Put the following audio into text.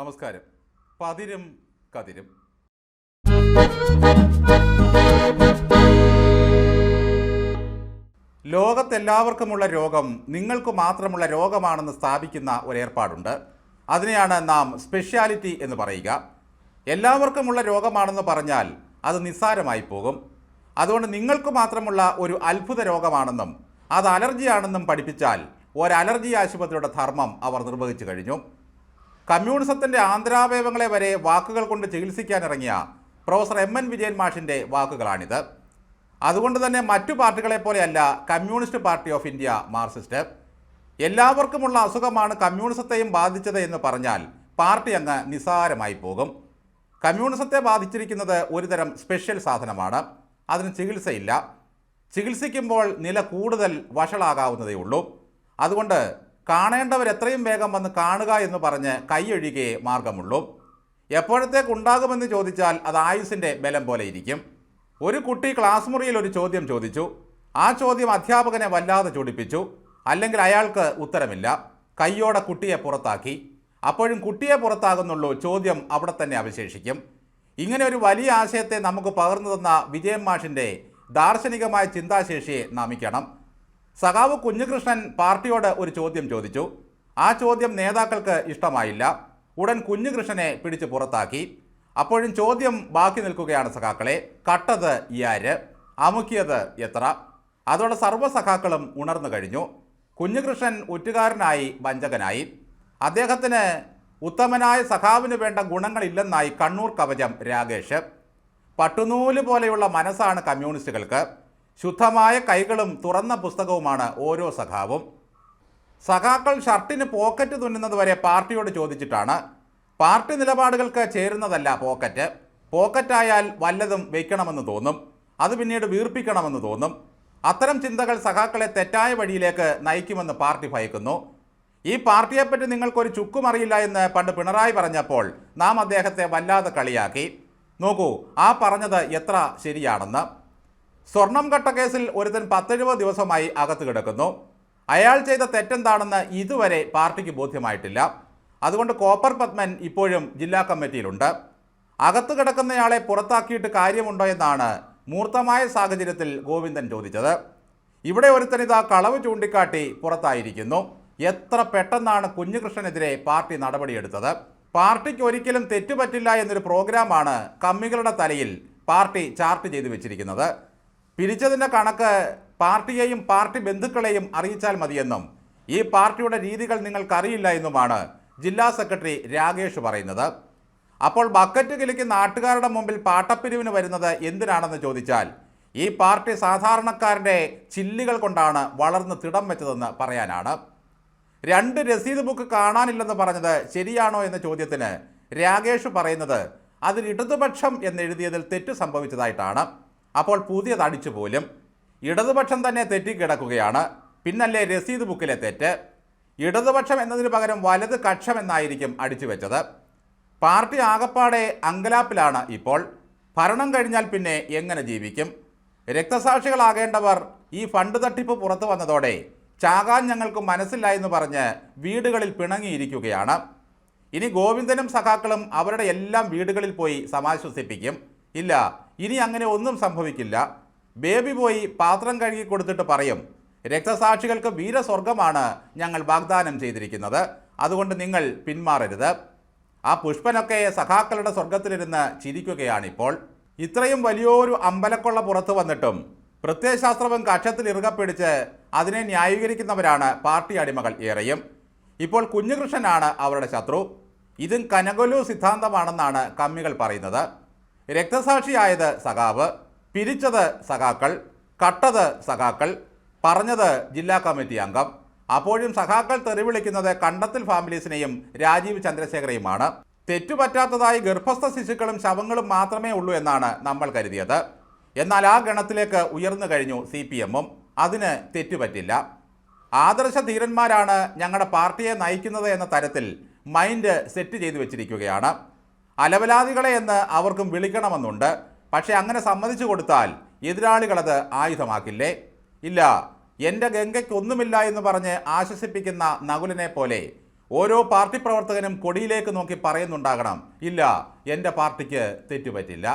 നമസ്കാരം. പതിരും കതിരും. ലോകത്തെല്ലാവർക്കുമുള്ള രോഗം നിങ്ങൾക്ക് മാത്രമുള്ള രോഗമാണെന്ന് സ്ഥാപിക്കുന്ന ഒരു ഏർപ്പാടുണ്ട് അതിനെയാണ് നാം സ്പെഷ്യാലിറ്റി എന്ന് പറയുക. എല്ലാവർക്കുമുള്ള രോഗമാണെന്ന് പറഞ്ഞാൽ അത് നിസ്സാരമായി പോകും. അതുകൊണ്ട് നിങ്ങൾക്ക് മാത്രമുള്ള ഒരു അത്ഭുത രോഗമാണെന്നും അത് അലർജിയാണെന്നും പഠിപ്പിച്ചാൽ ഒരലർജി ആശുപത്രിയുടെ ധർമ്മം അവർ നിർവഹിച്ചു കഴിഞ്ഞു. കമ്മ്യൂണിസത്തിന്റെ ആന്തരാവയവങ്ങളെ വരെ വാക്കുകൾ കൊണ്ട് ചികിത്സിക്കാനിറങ്ങിയ പ്രൊഫസർ എം എൻ വിജയൻ മാഷിന്റെ വാക്കുകളാണിത്. അതുകൊണ്ട് തന്നെ മറ്റു പാർട്ടികളെ പോലെയല്ല communist party of India Marxist. എല്ലാവർക്കുമുള്ള അസുഖമാണ് കമ്മ്യൂണിസത്തെയും ബാധിച്ചത് എന്ന് പറഞ്ഞാൽ പാർട്ടി അങ്ങ് നിസ്സാരമായി പോകും. കമ്മ്യൂണിസത്തെ ബാധിച്ചിരിക്കുന്നത് ഒരുതരം സ്പെഷ്യൽ സാധനമാണ്. അതിന് ചികിത്സയില്ല. ചികിത്സിക്കുമ്പോൾ നില കൂടുതൽ വഷളാകാവുന്നതേ ഉള്ളൂ അതുകൊണ്ട് കാണേണ്ടവർ എത്രയും വേഗം വന്ന് കാണുക എന്ന് പറഞ്ഞ് കൈയൊഴികെ മാർഗമുള്ളൂ. എപ്പോഴത്തേക്ക് ഉണ്ടാകുമെന്ന് ചോദിച്ചാൽ അത് ആയുസിന്റെ ബലം പോലെ ഇരിക്കും. ഒരു കുട്ടി ക്ലാസ് മുറിയിൽ ഒരു ചോദ്യം ചോദിച്ചു. ആ ചോദ്യം അധ്യാപകനെ വല്ലാതെ ചൊടിപ്പിച്ചു. അല്ലെങ്കിൽ അയാൾക്ക് ഉത്തരമില്ല. കയ്യോടെ കുട്ടിയെ പുറത്താക്കി. അപ്പോഴും കുട്ടിയെ പുറത്താകുന്നുള്ളൂ ചോദ്യം അവിടെ തന്നെ അവശേഷിക്കും. ഇങ്ങനെ ഒരു വലിയ ആശയത്തെ നമുക്ക് പകർന്നു തന്ന വിജയൻ മാഷിന്റെ ദാർശനികമായ ചിന്താശേഷിയെ നമിക്കണം. സഖാവ് കുഞ്ഞുകൃഷ്ണൻ പാർട്ടിയോട് ഒരു ചോദ്യം ചോദിച്ചു. ആ ചോദ്യം നേതാക്കൾക്ക് ഇഷ്ടമായില്ല. ഉടൻ കുഞ്ഞുകൃഷ്ണനെ പിടിച്ച് പുറത്താക്കി. അപ്പോഴും ചോദ്യം ബാക്കി നിൽക്കുകയാണ് സഖാക്കളെ. കട്ടത് ഇയാര്? അമുക്കിയത് എത്ര? അതോടെ സർവ സഖാക്കളും ഉണർന്നു കഴിഞ്ഞു. കുഞ്ഞുകൃഷ്ണൻ ഒറ്റുകാരനായി വഞ്ചകനായി. അദ്ദേഹത്തിന് ഉത്തമനായ സഖാവിന് വേണ്ട ഗുണങ്ങളില്ലെന്നായി കണ്ണൂർ കവചം രാകേഷ്. പട്ടുനൂൽ പോലെയുള്ള മനസ്സാണ് കമ്മ്യൂണിസ്റ്റുകൾക്ക്. ശുദ്ധമായ കൈകളും തുറന്ന പുസ്തകവുമാണ് ഓരോ സഖാവും. സഖാക്കൾ ഷർട്ടിന് പോക്കറ്റ് തുന്നുന്നത് വരെ പാർട്ടിയോട് ചോദിച്ചിട്ടാണ്. Party നിലപാടുകൾക്ക് ചേരുന്നതല്ല pocket. പോക്കറ്റായാൽ വല്ലതും വയ്ക്കണമെന്ന് തോന്നും. അത് പിന്നീട് വീർപ്പിക്കണമെന്ന് തോന്നും. അത്തരം ചിന്തകൾ സഖാക്കളെ തെറ്റായ വഴിയിലേക്ക് നയിക്കുമെന്ന് പാർട്ടി ഭയക്കുന്നു. ഈ പാർട്ടിയെപ്പറ്റി നിങ്ങൾക്കൊരു ചുക്കും അറിയില്ല എന്ന് പണ്ട് പിണറായി പറഞ്ഞപ്പോൾ നാം അദ്ദേഹത്തെ വല്ലാതെ കളിയാക്കി. നോക്കൂ ആ പറഞ്ഞത് എത്ര ശരിയാണെന്ന്. സ്വർണം കട്ട കേസിൽ ഒരുത്തൻ പത്തെഴുപത് ദിവസമായി അകത്ത് കിടക്കുന്നു. അയാൾ ചെയ്ത തെറ്റെന്താണെന്ന് ഇതുവരെ പാർട്ടിക്ക് ബോധ്യമായിട്ടില്ല. അതുകൊണ്ട് കോപ്പർ പത്മൻ ഇപ്പോഴും ജില്ലാ കമ്മിറ്റിയിലുണ്ട്. അകത്ത് കിടക്കുന്നയാളെ പുറത്താക്കിയിട്ട് കാര്യമുണ്ടോ എന്നാണ് മൂർത്തമായ സാഹചര്യത്തിൽ ഗോവിന്ദൻ ചോദിച്ചത്. ഇവിടെ ഒരുത്തൻ ഇതാ കളവ് ചൂണ്ടിക്കാട്ടി പുറത്തായിരിക്കുന്നു. എത്ര പെട്ടെന്നാണ് കുഞ്ഞുകൃഷ്ണനെതിരെ പാർട്ടി നടപടിയെടുത്തത്? പാർട്ടിക്ക് ഒരിക്കലും തെറ്റുപറ്റില്ല എന്നൊരു പ്രോഗ്രാമാണ് കമ്മികളുടെ തലയിൽ പാർട്ടി ചാർട്ട് ചെയ്തു വെച്ചിരിക്കുന്നത്. പിരിച്ചതിന്റെ കണക്ക് പാർട്ടിയെയും പാർട്ടി ബന്ധുക്കളെയും അറിയിച്ചാൽ മതിയെന്നും ഈ പാർട്ടിയുടെ രീതികൾ നിങ്ങൾക്കറിയില്ല എന്നുമാണ് ജില്ലാ സെക്രട്ടറി രാകേഷ് പറയുന്നത്. അപ്പോൾ ബക്കറ്റ് കിലിക്ക് നാട്ടുകാരുടെ മുമ്പിൽ പാട്ടപ്പിരിവിന് വരുന്നത് എന്തിനാണെന്ന് ചോദിച്ചാൽ ഈ പാർട്ടി സാധാരണക്കാരുടെ ചില്ലികൾ കൊണ്ടാണ് വളർന്ന് തിടം വെച്ചതെന്ന് പറയാനാണ്. രണ്ട് രസീത് ബുക്ക് കാണാനില്ലെന്ന് പറഞ്ഞത് ശരിയാണോ എന്ന ചോദ്യത്തിന് രാകേഷ് പറയുന്നത് അതിൽ ഇടതുപക്ഷം എന്നെഴുതിയതിൽ തെറ്റ് സംഭവിച്ചതായിട്ടാണ്. അപ്പോൾ പുതിയതടിച്ചു പോലും. ഇടതുപക്ഷം തന്നെ തെറ്റിക്കിടക്കുകയാണ്. പിന്നല്ലേ രസീത് ബുക്കിലെ തെറ്റ്. ഇടതുപക്ഷം എന്നതിന് പകരം വലത് കക്ഷം എന്നായിരിക്കും അടിച്ചു വെച്ചത്. പാർട്ടി ആകപ്പാടെ അങ്കലാപ്പിലാണ് ഇപ്പോൾ. ഭരണം കഴിഞ്ഞാൽ പിന്നെ എങ്ങനെ ജീവിക്കും? രക്തസാക്ഷികളാകേണ്ടവർ ഈ ഫണ്ട് തട്ടിപ്പ് പുറത്തു വന്നതോടെ ചാകാൻ ഞങ്ങൾക്ക് മനസ്സില്ല എന്ന് പറഞ്ഞ് വീടുകളിൽ പിണങ്ങിയിരിക്കുകയാണ്. ഇനി ഗോവിന്ദനും സഖാക്കളും അവരുടെ എല്ലാം വീടുകളിൽ പോയി സമാശ്വസിപ്പിക്കും. ഇല്ല ഇനി അങ്ങനെ ഒന്നും സംഭവിക്കില്ല. ബേബി ബോയ് പാത്രം കഴുകി കൊടുത്തിട്ട് പറയും രക്തസാക്ഷികൾക്ക് വീരസ്വർഗമാണ് ഞങ്ങൾ വാഗ്ദാനം ചെയ്തിരിക്കുന്നത്. അതുകൊണ്ട് നിങ്ങൾ പിന്മാറരുത്. ആ പുഷ്പനൊക്കെ സഖാക്കളുടെ സ്വർഗത്തിലിരുന്ന് ചിരിക്കുകയാണിപ്പോൾ. ഇത്രയും വലിയൊരു അമ്പലക്കൊള്ള പുറത്തു വന്നിട്ടും പ്രത്യയശാസ്ത്രവും കക്ഷത്തിൽ ഇറുകപ്പിടിച്ച് അതിനെ ന്യായീകരിക്കുന്നവരാണ് പാർട്ടി അടിമകൾ ഏറെയും. ഇപ്പോൾ കുഞ്ഞുകൃഷ്ണനാണ് അവരുടെ ശത്രു. ഇതും കനകൊലു സിദ്ധാന്തമാണെന്നാണ് കമ്മികൾ പറയുന്നത്. രക്തസാക്ഷിയായത് സഖാവ് പിരിച്ചത് സഖാക്കൾ കട്ടത് സഖാക്കൾ പറഞ്ഞത് ജില്ലാ കമ്മിറ്റി അംഗം. അപ്പോഴും സഖാക്കൾ തെറിവിളിക്കുന്നത് കണ്ടത്തിൽ ഫാമിലീസിനെയും രാജീവ് ചന്ദ്രശേഖരയുമാണ്. തെറ്റുപറ്റാത്തതായി ഗർഭസ്ഥ ശിശുക്കളും ശവങ്ങളും മാത്രമേ ഉള്ളൂ എന്നാണ് നമ്മൾ കരുതിയത്. എന്നാൽ ആ ഗണത്തിലേക്ക് ഉയർന്നു കഴിഞ്ഞു സി പി എമ്മും അതിന് തെറ്റുപറ്റില്ല. ആദർശ ധീരന്മാരാണ് ഞങ്ങളുടെ പാർട്ടിയെ നയിക്കുന്നത് എന്ന തരത്തിൽ മൈൻഡ് സെറ്റ് ചെയ്തു വെച്ചിരിക്കുകയാണ്. അലവലാദികളെ എന്ന് അവർക്കും വിളിക്കണമെന്നുണ്ട്. പക്ഷേ അങ്ങനെ സമ്മതിച്ചു കൊടുത്താൽ എതിരാളികളത് ആയുധമാക്കില്ലേ? ഇല്ല. എന്റെ ഗംഗയ്ക്കൊന്നുമില്ല എന്ന് പറഞ്ഞ് ആശ്വസിപ്പിക്കുന്ന നകുലിനെ പോലെ ഓരോ പാർട്ടി പ്രവർത്തകനും കൊടിയിലേക്ക് നോക്കി പറയുന്നുണ്ടാകണം. ഇല്ല. എന്റെ പാർട്ടിക്ക് തെറ്റുപറ്റില്ല.